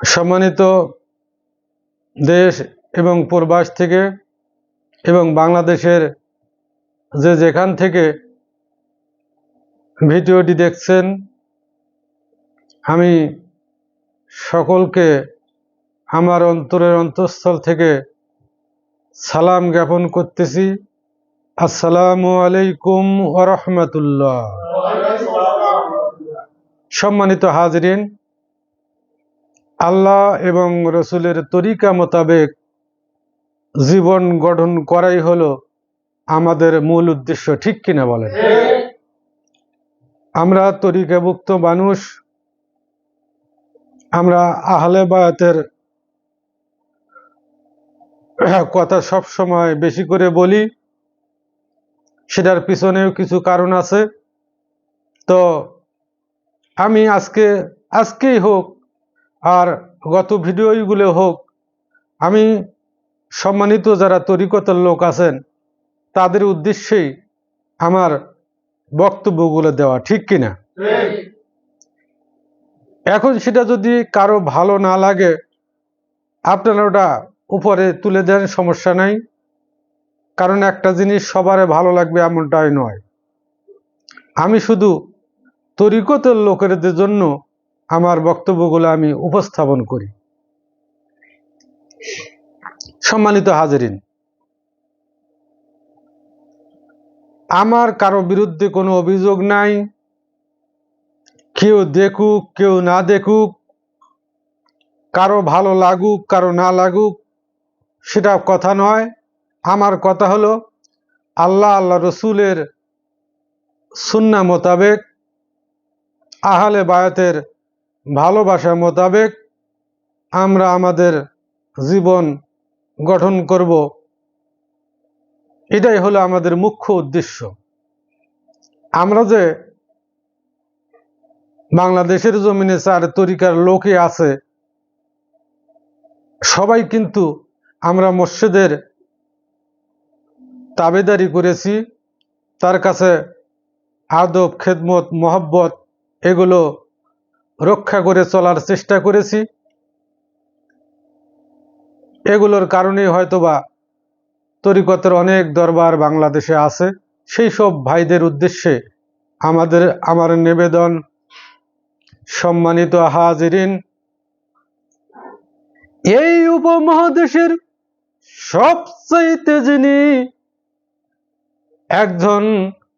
সম্মানিত দেশ এবং প্রবাস থেকে এবং বাংলাদেশের যে যেখান থেকে ভিডিওটি দেখছেন, আমি সকলকে আমার অন্তরের অন্তঃস্থল থেকে সালাম জ্ঞাপন করতেছি। আসসালামু আলাইকুম ওরহমতুল্লাহ সম্মানিত হাজরিন আল্লাহ এবং রসুলের তরিকা মোতাবেক জীবন গঠন করাই হলো আমাদের মূল উদ্দেশ্য, ঠিক কিনা বলেন? আমরা তরিকাভুক্ত মানুষ, আমরা আহলে বায়াতের কথা সব সময় বেশি করে বলি, সেটার পিছনেও কিছু কারণ আছে। তো আমি আজকে, আজকেই হোক আর গত ভিডিওগুলো হোক, আমি সম্মানিত যারা তরিকতার লোক আছেন, তাদের উদ্দেশ্যেই আমার বক্তব্যগুলো দেওয়া, ঠিক কিনা এখন সেটা যদি কারও ভালো না লাগে, আপনারা ওটা উপরে তুলে দেন, সমস্যা নাই। কারণ একটা জিনিস সবারে ভালো লাগবে এমনটাই নয়। আমি শুধু তরিকতের লোকেদের জন্য আমার বক্তব্যগুলো আমি উপস্থাপন করি। সম্মানিত হাজারিন, আমার কারও বিরুদ্ধে কোনো অভিযোগ নাই। কেউ দেখুক, কেউ না দেখুক, কারও ভালো লাগুক, কারও না লাগুক, সেটা কথা নয়। আমার কথা হলো, আল্লাহ আল্লাহ রসুলের সুন্না মোতাবেক আহলে বায়াতের ভালোবাসা মোতাবেক আমরা আমাদের জীবন গঠন করব। এটাই হলো আমাদের মুখ্য উদ্দেশ্য। আমরা যে বাংলাদেশের জমিনে চার তরিকার লোকে আছে, সবাই কিন্তু আমরা মসজিদের তাবেদারি করেছি। তার কাছে আদব, খেদমত, মহব্বত, এগুলো রক্ষা করে চলার চেষ্টা করেছি। এগুলোর কারণেই হয়তোবা তরিকতের অনেক দরবার বাংলাদেশে আছে। সেই সব ভাইদের উদ্দেশ্যে আমাদের, আমার নিবেদন, সম্মানিত হাজিরিন, এই উপমহাদেশের সবচাইতে যিনি একজন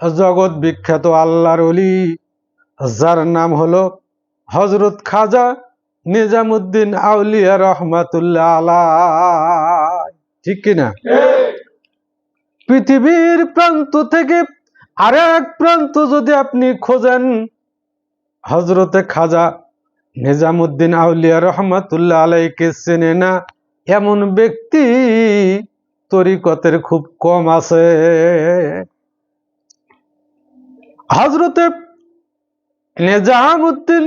জগৎ বিখ্যাত আল্লাহর অলি যার নাম হলো হজরত খাজা নিজামুদ্দিন আউলিয়া রহমাতুল্লাহ আলাই ঠিক কিনা পৃথিবীর প্রান্ত থেকে আর এক প্রান্ত যদি আপনি খোঁজেন হজরতে খাজা নিজামুদ্দিন আউলিয়া রহমাতুল্লাহ আলাইকে চেনে না, এমন ব্যক্তি তরিকতের খুব কম আছে। হজরতে নিজামুদ্দিন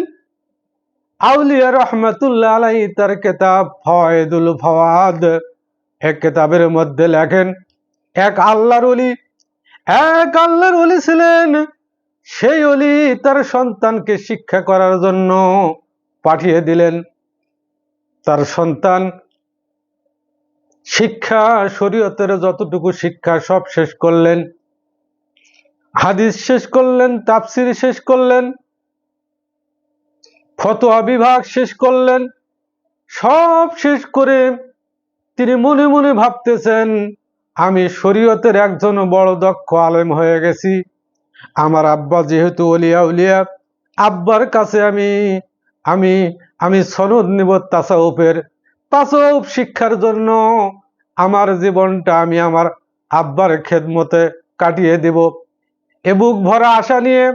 আউলিয়া রহমতুল্লাহ আলাই তার কেতাব ফয়েদুল ফওয়াদ। এক কেতাবের মধ্যে লেখেন, এক আল্লাহর অলি এক আল্লাহর অলি ছিলেন। সেই অলি তার সন্তানকে শিক্ষা করার জন্য পাঠিয়ে দিলেন। তার সন্তান শিক্ষা, শরীয়তের যতটুকু শিক্ষা, সব শেষ করলেন। হাদিস শেষ করলেন, তাফসির শেষ করলেন। ফতোয়া বিভাগ শেষ করলেন। সব শেষ করে তিনি মনে মনে ভাবতেছেন, আমি শরীয়তের একজন বড় দক্ষ আলেম হয়ে গেছি। আমার আব্বা যেহেতু অলিয়া উলিয়া, আব্বার কাছে আমি আমি আমি সনদ নিব তাসাউফের, তাসাউফ শিক্ষার জন্য আমার জীবনটা আমি আমার আব্বার খেদমতে কাটিয়ে দেব। এ বুক ভরা আশা নিয়ে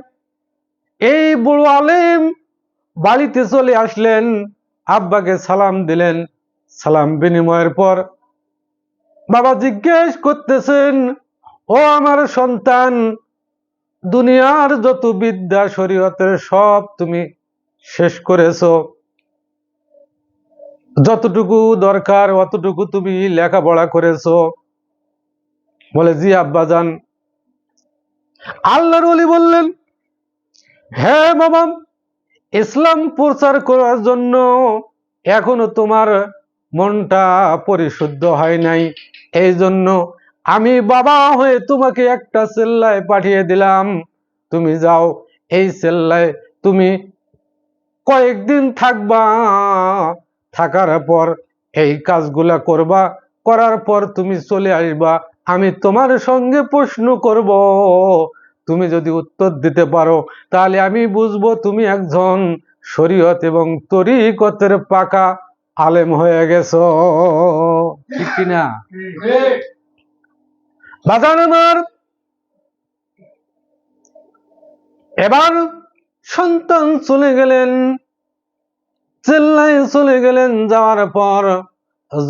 এই বড় আলেম বাড়িতে চলে আসলেন, আব্বাকে সালাম দিলেন। সালাম বিনিময়ের পর বাবা জিজ্ঞেস করতেছেন, ও আমার সন্তান, দুনিয়ার যত বিদ্যা শরীয়তের সব তুমি শেষ করেছ। যতটুকু দরকার অতটুকু তুমি লেখাপড়া করেছ। বলে, জি আব্বাজান আল্লাহর ওলি বললেন হ্যাঁ বাবা ইসলাম প্রচার করার জন্য এখনও তোমার মনটা পরিশুদ্ধ হয় নাই। এই জন্য আমি বাবা হয়ে তোমাকে একটা সেল্লায় পাঠিয়ে দিলাম। তুমি যাও, এই সেল্লায় তুমি কয়েকদিন থাকবা। থাকার পর এই কাজগুলা করবা, করার পর তুমি চলে আসবা। আমি তোমার সঙ্গে প্রশ্ন করব। তুমি যদি উত্তর দিতে পারো, তাহলে আমি বুঝব তুমি একজন শরীয়ত এবং তরিকতের পাকা আলেম হয়ে গেছো। ঠিক কিনা? বাজান আমার। এবার সন্তান চলে গেলেন চেল্লাই চলে গেলেন যাওয়ার পর।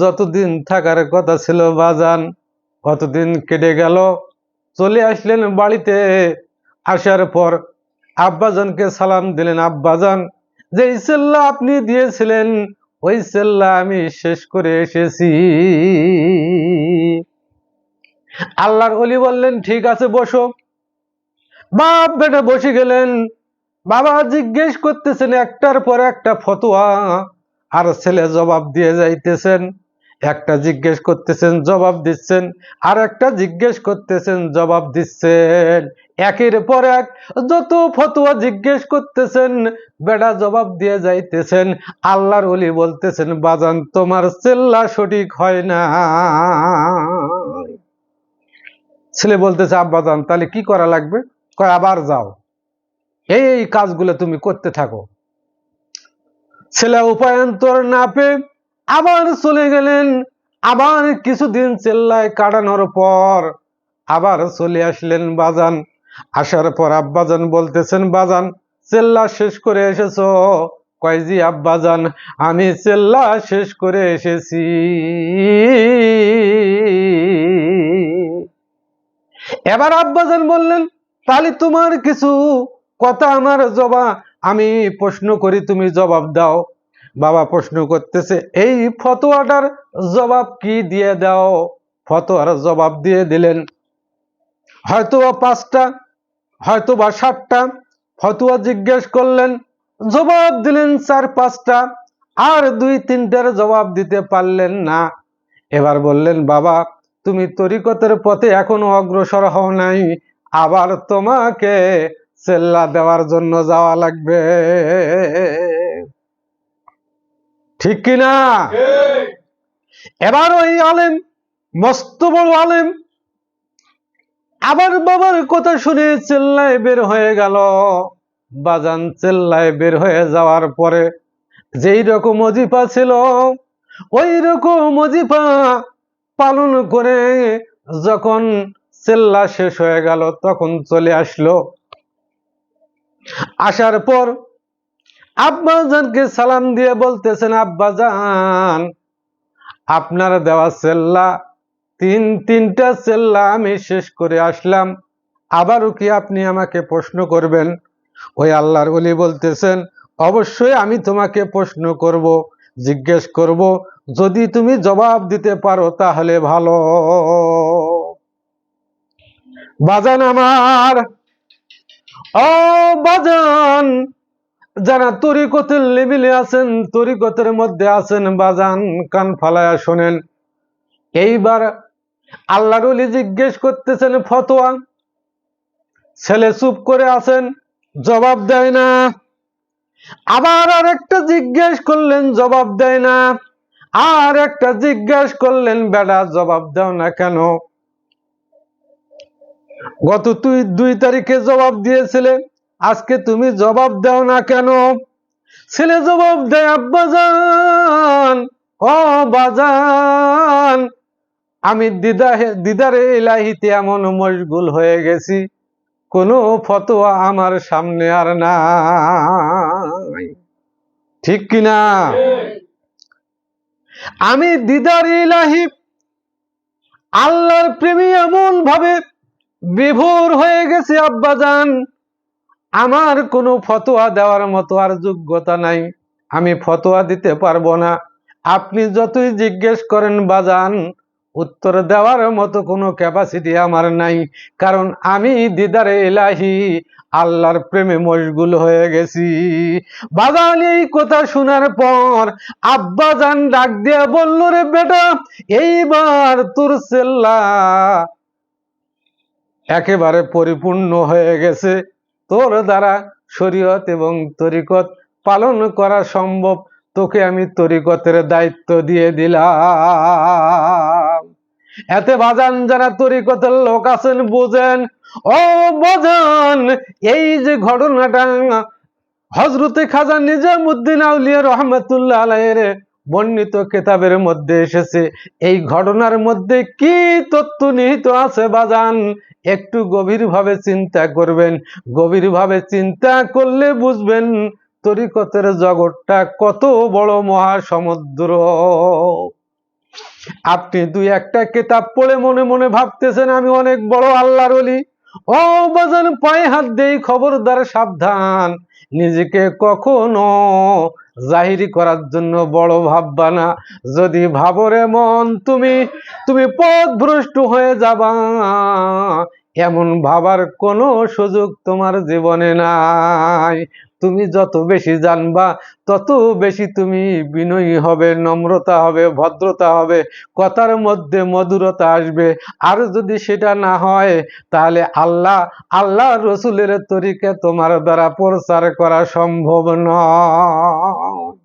যতদিন থাকার কথা ছিল বাজান, কতদিন কেটে গেল? চলে আসলেন বাড়িতে। আসার পর আব্বাজানকে সালাম দিলেন, আব্বাজান যে সেল্লা আপনি দিয়েছিলেন, ওই সেল্লা আমি শেষ করে এসেছি। আল্লাহর অলি বললেন, ঠিক আছে, বসো। বাপ বেটা বসে গেলেন। বাবা জিজ্ঞেস করতেছেন, একটার পর একটা ফতোয়া? আর ছেলে জবাব দিয়ে যাইতেছেন একটা জিজ্ঞেস করতেছেন, জবাব দিচ্ছেন, আর একটা জিজ্ঞেস করতেছেন, জবাব দিচ্ছেন। একের পর এক যত ফতোয়া জিজ্ঞেস করতেছেন, বেটা জবাব দিয়ে যাইতেছেন। আল্লাহর অলি বলতেছেন, বাজান, তোমার চেল্লা সঠিক হয় না। ছেলে বলতেছে আব্বাজান তাহলে কি করা লাগবে? কয়, আবার যাও। এই এই কাজগুলো তুমি করতে থাকো। ছেলে উপায়ন্তর না পেয়ে আবার চলে গেলেন, আবার কিছুদিন চেল্লায় কাটানোর পর আবার চলে আসলেন বাজান। আসার পর আব্বাজান বলতেছেন, বাজান, চেল্লা শেষ করে এসেছ? কয়জি আব্বাজান, আমি চেল্লা শেষ করে এসেছি। এবার আব্বাজান বললেন, তাহলে তোমার কিছু কথা আমার জবা, আমি প্রশ্ন করি, তুমি জবাব দাও। বাবা প্রশ্ন করতেছে, এই ফতোয়াটার জবাব কি দিয়ে দাও? ফতোয়ার জবাব দিয়ে দিলেন হয়তো পাঁচটা হয়তো বা সাতটা। ফতোয়া জিজ্ঞেস করলেন, জবাব দিলেন চার, পাঁচটা, আর দুই, তিনটার জবাব দিতে পারলেন না। এবার বললেন, বাবা, তুমি তরিকতের পথে এখনও অগ্রসর হও নাই, আবার তোমাকে সেল্লা দেওয়ার জন্য যাওয়া লাগবে। ঠিক কিনা? এবার ওই আলেম মস্ত বড় আলেম আবার বাবার কথা শুনে চেল্লায় বের হয়ে গেল। বাজান চেল্লায় বের হয়ে যাওয়ার পরে যেই রকম অজিফা ছিল, ওই রকম অজিফা পালন করে যখন চেল্লা শেষ হয়ে গেল, তখন চলে আসলো। আসার পর আব্বাজানকে সালাম দিয়ে বলতেছেন, আব্বাজান, আপনার দেওয়া সেল্লা, তিন, তিনটা সেল্লা আমি শেষ করে আসলাম। আবারও কি আপনি আমাকে প্রশ্ন করবেন? ওই আল্লাহর অলি বলতেছেন, অবশ্যই আমি তোমাকে প্রশ্ন করব, জিজ্ঞেস করব। যদি তুমি জবাব দিতে পারো তাহলে ভালো। বাজান আমার, ও বাজান যারা তরিকতের লেবিলে আছেন, তরিকতের মধ্যে আছেন, বাজান কান ফালায়া শোনেন। এইবার আল্লাহর জিজ্ঞেস করতেছেন, ফতোয়া। ছেলে চুপ করে আছেন, জবাব দেয় না। আবার আর একটা জিজ্ঞেস করলেন, জবাব দেয় না। আর একটা জিজ্ঞেস করলেন বেড়া জবাব দাও না কেন? গত তুই দুই তারিখে জবাব দিয়েছিলে। আজকে তুমি জবাব দাও না কেন? ছেলে জবাব দেয় আব্বাজান ও বাজান আমি দিদা দিদারে ইলাহিতে এমন মশগুল হয়ে গেছি, কোনো ফতোয়া আমার সামনে আর নাই। ঠিক কিনা আমি দিদার ইলাহি, আল্লাহর প্রেমী এমন ভাবে বিভোর হয়ে গেছে আব্বাজান আমার কোনো ফতোয়া দেওয়ার মতো আর যোগ্যতা নাই। আমি ফতোয়া দিতে পারব না। আপনি যতই জিজ্ঞেস করেন, বাজান, উত্তর দেওয়ার মতো কোনো ক্যাপাসিটি আমার নাই। কারণ আমি দিদারে এলাহি, আল্লাহর প্রেমে মশগুল হয়ে গেছি। বাগান এই কথা শোনার পর আব্বা জান ডাক দিয়া বলল, রে বেটা, এইবার তোর সেল্লা একেবারে পরিপূর্ণ হয়ে গেছে। তোর দ্বারা শরীয়ত এবং তরিকত পালন করা সম্ভব, তোকে আমি তরিকতের দায়িত্ব দিয়ে দিলাম। এতে বাজান যারা তরিকতের লোক আছেন, বুঝেন? ও বোঝেন এই যে ঘটনাটা হজরতে খাজা নিজামুদ্দিন আউলিয়া রহমতুল্লাহ আলাইয়ের বর্ণিত কেতাবের মধ্যে এসেছে। এই ঘটনার মধ্যে কি তথ্য নিহিত আছে বাজান? একটু গভীরভাবে চিন্তা করবেন, গভীরভাবে চিন্তা করলে বুঝবেন তরিকতের জগৎটা কত বড় মহাসমুদ্র। আপনি দুই একটা কেতাব পড়ে মনে মনে ভাবতেছেন, আমি অনেক বড় আল্লাহর অলি ও বাজান, পায়ে হাত দেই, খবরদার সাবধান। নিজেকে কখনো জাহিরি করার জন্য বড় ভাববা না। যদি ভাবরে মন তুমি তুমি পথ ভ্রষ্ট হয়ে যাবা। এমন ভাবার কোনো সুযোগ তোমার জীবনে নাই। তুমি যত বেশি জানবা, তত বেশি তুমি বিনয়ী হবে, নম্রতা হবে, ভদ্রতা হবে, কথার মধ্যে মধুরতা আসবে। আর যদি সেটা না হয়, তাহলে আল্লাহ আল্লাহ রসুলের তরিকে তোমার দ্বারা প্রচার করা সম্ভব নয়।